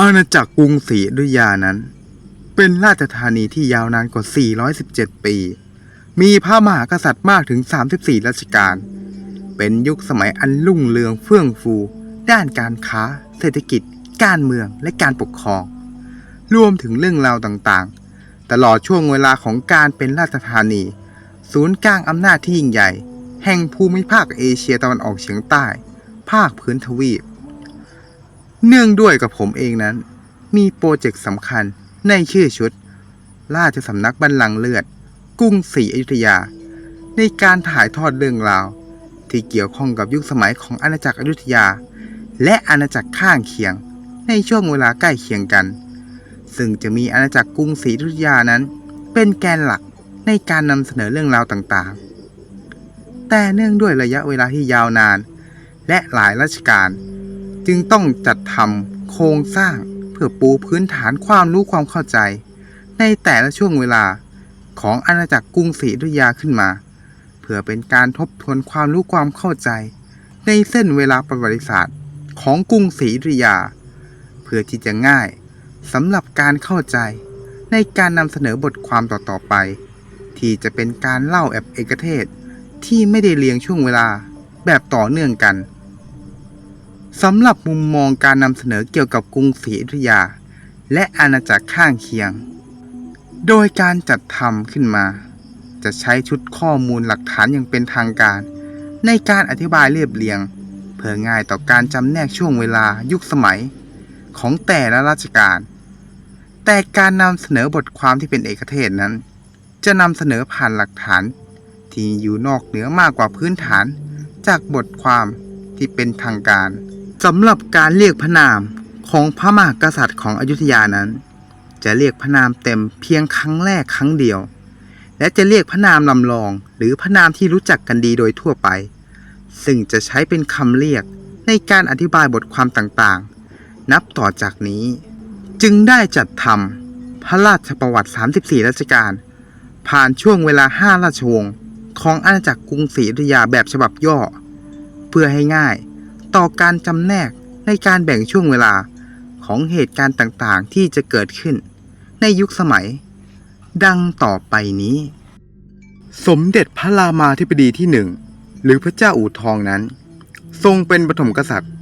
อาณาจักรกรุงศรีอยุธยานั้น เป็นราชธานีที่ยาวนานกว่า 417 ปี มีพระมหากษัตริย์มากถึง 34 รัชกาล เป็นยุคสมัยอันรุ่งเรืองเฟื่องฟู ด้านการค้า เศรษฐกิจ การเมืองและการปกครอง รวมถึงเรื่องราวต่างๆ ตลอดช่วงเวลาของการเป็นราชธานี ศูนย์กลางอำนาจที่ยิ่งใหญ่ แห่งภูมิภาคเอเชียตะวันออกเฉียงใต้ ภาคพื้นทวีป เนื่องด้วยกับผมเองนั้น มีโปรเจกต์สำคัญในชื่อชุด ราชสำนักบัลลังก์เลือด กรุงศรีอยุธยา ในการถ่ายทอดเรื่องราว ที่เกี่ยวข้องกับยุคสมัยของอาณาจักรอยุธยา และอาณาจักรข้างเคียง ในช่วงเวลาใกล้เคียงกัน ซึ่งจะมีอาณาจักรกรุงศรีอยุธยานั้น เป็นแกนหลักในการนำเสนอเรื่องราวต่างๆ แต่เนื่องด้วยระยะเวลาที่ยาวนาน และหลายราชการ จึงต้องจัดทำโครงสร้างเพื่อปูพื้นฐานความรู้ความเข้าใจ ในแต่ละช่วงเวลาของอาณาจักรกรุงศรีอยุธยาขึ้นมา เพื่อเป็นการทบทวนความรู้ความเข้าใจ ในเส้นเวลาประวัติศาสตร์ ของกรุงศรีอยุธยา เพื่อที่จะง่ายสำหรับการเข้าใจในการนำเสนอบทความต่อๆไป ที่จะเป็นการเล่าแอบเอกเทศที่ไม่ได้เรียงช่วงเวลาแบบต่อเนื่องกัน สำหรับมุมมองการนำเสนอเกี่ยวกับกรุงศรีอยุธยา และอาณาจักรข้างเคียง โดยการจัดทำขึ้นมา จะใช้ชุดข้อมูลหลักฐานอย่างเป็นทางการ ในการอธิบายเรียบเรียง เพื่อง่ายต่อการจำแนกช่วงเวลายุคสมัยของแต่ละราชการ แต่การนำเสนอบทความที่เป็นเอกเทศนั้น จะนำเสนอผ่านหลักฐาน ที่อยู่นอกเหนือมากกว่าพื้นฐาน จากบทความที่เป็นทางการ สำหรับการเรียกพระนามของพระมหากษัตริย์ของอยุธยานั้น จะเรียกพระนามเต็มเพียงครั้งแรกครั้งเดียว และจะเรียกพระนามลำลอง หรือพระนามที่รู้จักกันดีโดยทั่วไป ซึ่งจะใช้เป็นคำเรียกในการอธิบายบทความต่างๆ นับต่อจากนี้ จึงได้จัดทำพระราชประวัติ 34 รัชกาลผ่านช่วงเวลา 5 ราชวงศ์ของอาณาจักรกรุงศรีอยุธยาแบบฉบับย่อ เพื่อให้ง่าย ต่อการจำแนกในการแบ่งช่วงเวลาของเหตุการณ์ต่างๆ ที่จะเกิดขึ้น ในยุคสมัย ดังต่อไปนี้ สมเด็จพระรามาธิบดีที่หนึ่งหรือพระเจ้าอู่ทองนั้น ทรงเป็นปฐมกษัตริย์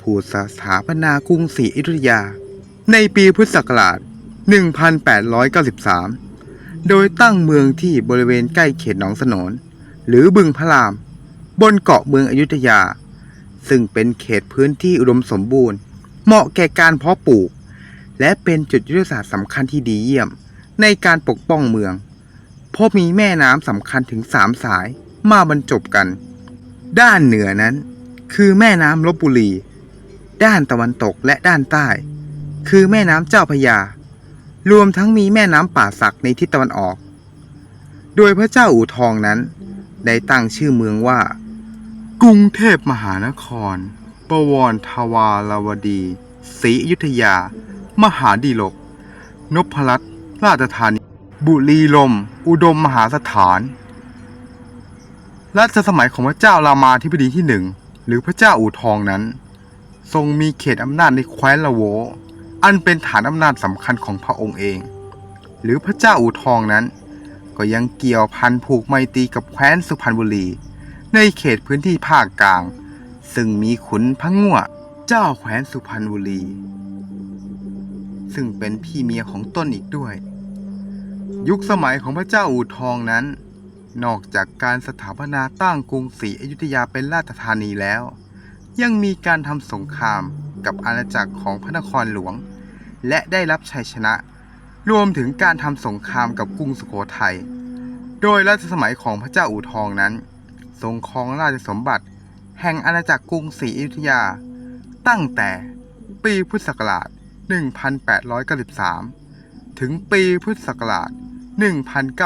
ผู้สถาปนากรุงศรีอยุธยา ในปีพุทธศักราช 1893 โดยตั้งเมืองที่บริเวณใกล้เขตหนองสนนหรือบึงพระราม บนเกาะเมืองอยุธยา ซึ่งเป็นเขตพื้นที่อุดมสมบูรณ์ เหมาะแก่การเพาะปลูก และเป็นจุดยุทธศาสตร์สำคัญที่ดีเยี่ยม ในการปกป้องเมือง เพราะมีแม่น้ำสำคัญถึงสามสายมาบรรจบกัน ด้านเหนือนั้น คือแม่น้ำลบบุรี ด้านตะวันตกและด้านใต้ คือแม่น้ำเจ้าพยา รวมทั้งมีแม่น้ำป่าสักในทิศตะวันออก โดยพระเจ้าอู่ทองนั้น ได้ตั้งชื่อเมืองว่า กรุงเทพมหานคร ประวรทวารวดีศรีอยุธยา มหาดีลก นพรัตน์ราชธานี บุรีลม อุดมมหาสถานรัชสมัยของพระเจ้ารามาธิบดีที่หนึ่ง หรือพระเจ้าอู่ทองนั้น ทรงมีเขตอำนาจในแคว้นละโว อันเป็นฐานอำนาจสำคัญของพระองค์เอง หรือพระเจ้าอู่ทองนั้น ก็ยังเกี่ยวพันผูกไมตรีกับแคว้นสุพรรณบุรี ในเขตพื้นที่ภาคกลาง ซึ่งมีขุนพระง่วเจ้าแคว้นสุพรรณบุรี ซึ่งเป็นพี่เมียของต้นอีกด้วย ยุคสมัยของพระเจ้าอู่ทองนั้น นอกจากการสถาปนาตั้งกรุงศรีอยุธยาเป็นราชธานีแล้ว ยังมีการทำสงครามกับอาณาจักรของพระนครหลวง และได้รับชัยชนะ รวมถึงการทำสงครามกับกรุงสุโขทัยโดยรัชสมัยของพระเจ้าอู่ทองนั้น ทรงครองราชสมบัติ แห่งอาณาจักรกรุงศรีอยุธยา ตั้งแต่ปีพุทธศักราช 1893 ถึงปีพุทธศักราช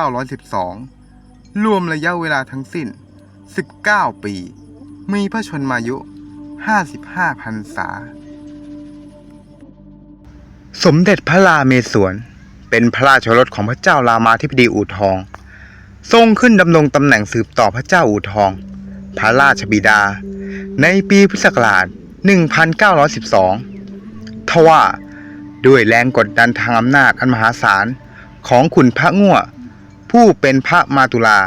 1912 รวมระยะเวลาทั้งสิ้น 19 ปี มีพระชนมายุ 55พรรษา สมเด็จพระราเมศวรเป็นพระราชรสของพระเจ้ารามาธิบดีอู่ทอง ทรงขึ้นดำรงตำแหน่งสืบต่อพระเจ้าอู่ทอง พระราชบิดา ในปีพุทธศักราช 1912 ทว่าด้วยแรงกดดันทางอำนาจอันมหาศาลของขุนพระง่วผู้เป็นพระมาตุลา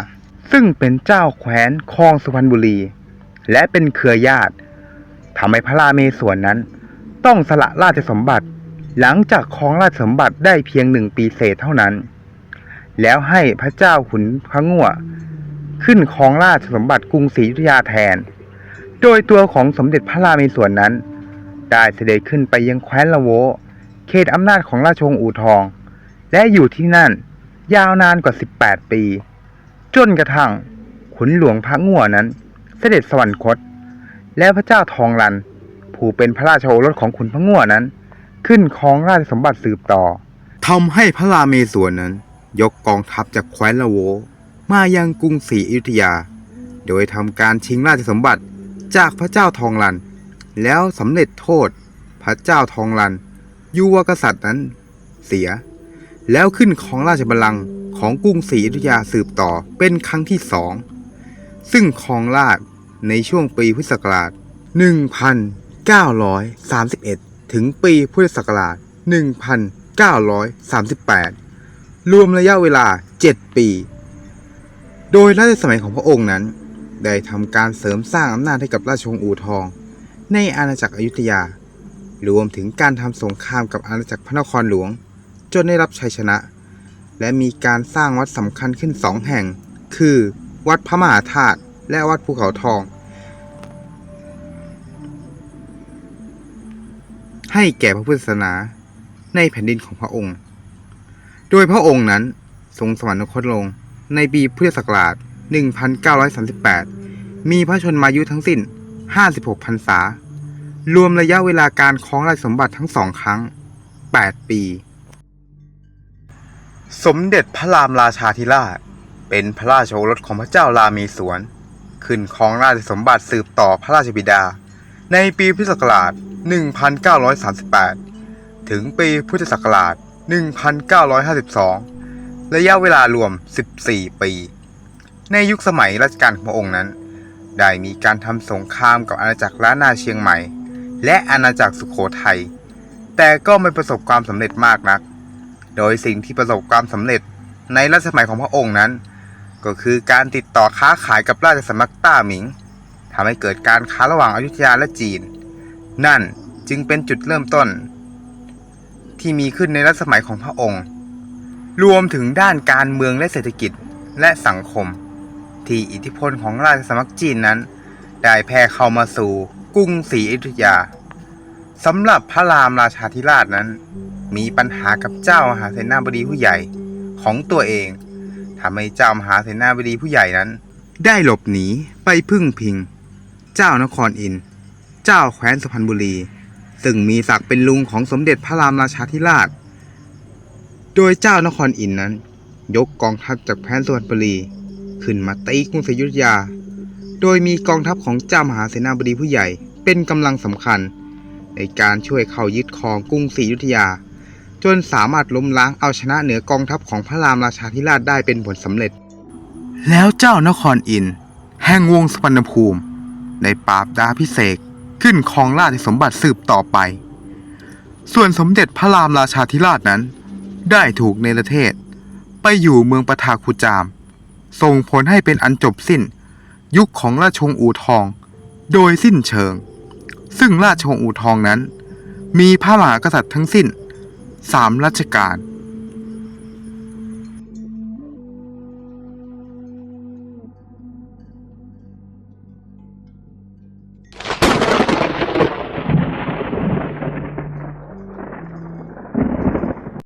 ซึ่งเป็นเจ้าแคว้นครองสุพรรณบุรี และเป็นเครือญาติทำให้พระราเมศวรนั้น ต้องสละราชสมบัติ หลังจากครองราชสมบัติได้เพียงหนึ่งปีเศษเท่านั้น แล้วให้พระเจ้าขุนพระง่วขึ้นครองราชสมบัติกรุงศรีอยุธยาแทน โดยตัวของสมเด็จพระราเมศวรนั้น ได้เสด็จขึ้นไปยังแคว้นละโว เขตอำนาจของราชวงศ์อู่ทอง และอยู่ที่นั่นยาวนานกว่า 18 ปี จนกระทั่งขุนหลวงพระง่วนั้น เสด็จสวรรคต และพระเจ้าทองรัน ผู้เป็นพระราชโอรสของขุนพระง่วนั้น ขึ้นครองราชสมบัติสืบต่อทำให้พระราเมศวรนั้น ยกกองทัพจากแคว้นละโว มายังกรุงศรีอยุธยา โดยทำการชิงราชสมบัติจากพระเจ้าทองรัน แล้วสำเร็จโทษพระเจ้าทองรันยุวกษัตริย์นั้นเสีย แล้วขึ้นของราชบัลลังก์ของกรุงศรีอยุธยาสืบต่อเป็นครั้งที่สอง ซึ่งครองราชในช่วงปีพุทธศักราช 1931 ถึงปีพุทธศักราช 1938 รวมระยะเวลา 7 ปี โดยรัชสมัยของพระองค์นั้น ได้ทำการเสริมสร้างอำนาจให้กับราชวงศ์อู่ทอง ในอาณาจักรอยุธยา รวมถึงการทำสงครามกับอาณาจักรพระนครหลวง จนได้รับชัยชนะ และมีการสร้างวัดสำคัญขึ้นสองแห่ง คือวัดพระมหาธาตุและวัดภูเขาทอง ให้แก่พระพุทธศาสนาในแผ่นดินของพระองค์ โดยพระองค์นั้นทรงสวรรคตลงในปีพุทธศักราช 1938 มีพระชนมายุทั้งสิ้น 56พรรษา รวมระยะเวลาการครองราชสมบัติทั้งสองครั้ง 8 ปี สมเด็จพระรามราชาธิราช เป็นพระราชโอรสของพระเจ้ารามีสวน ขึ้นครองราชสมบัติสืบต่อพระราชบิดา ในปีพุทธศักราช 1938 ถึงปีพุทธศักราช 1952 ระยะเวลารวม 14 ปี ในยุคสมัยรัชกาลของพระองค์นั้น ได้มีการทำสงครามกับอาณาจักรล้านนาเชียงใหม่ และอาณาจักรสุขโขทัย แต่ก็ไม่ประสบความสำเร็จมากนัก โดยสิ่งที่ประสบความสำเร็จในรัชสมัยของพระองค์นั้น ก็คือการติดต่อค้าขายกับราชสำนักต้าหมิงทำให้เกิดการค้าระหว่างอยุธยาและจีน นั่นจึงเป็นจุดเริ่มต้น ที่มีขึ้นในรัชสมัยของพระองค์ รวมถึงด้านการเมืองและเศรษฐกิจและสังคม ที่อิทธิพลของราชสำนักจีนนั้น ได้แพร่เข้ามาสู่กรุงศรีอยุธยาสำหรับพระรามราชาธิราชนั้น มีปัญหากับเจ้ามหาเสนาบดีผู้ใหญ่ของตัวเองทำให้เจ้ามหาเสนาบดีผู้ใหญ่นั้น ได้หลบหนีไปพึ่งพิง เจ้านครอิน เจ้าแคว้นสุพรรณบุรี ซึ่งมีศักดิ์เป็นลุงของสมเด็จพระรามราชาธิราช โดยเจ้านครอินนั้น ยกกองทัพจากแคว้นสุพรรณบุรี ขึ้นมาตีกรุงศรีอยุธยา โดยมีกองทัพของเจ้ามหาเสนาบดีผู้ใหญ่เป็นกำลังสำคัญ ในการช่วยเข้ายึดครองกรุงศรีอยุธยา จนสามารถล้มล้างเอาชนะเหนือกองทัพของพระรามราชาธิราชได้เป็นผลสำเร็จ แล้วเจ้านครอิน แห่งวงสุวรรณภูมิ ในปราบดาพิเศษ ขึ้นครองราชสมบัติสืบต่อไป ส่วนสมเด็จพระรามราชาธิราชนั้น ได้ถูกเนรเทศ ไปอยู่เมืองปทาคุจาม ส่งผลให้เป็นอันจบสิ้น ยุคของราชวงศ์อู่ทอง โดยสิ้นเชิง ซึ่งราชวงศ์อู่ทองนั้น มีพระมหากษัตริย์ทั้งสิ้นสามรัชกาล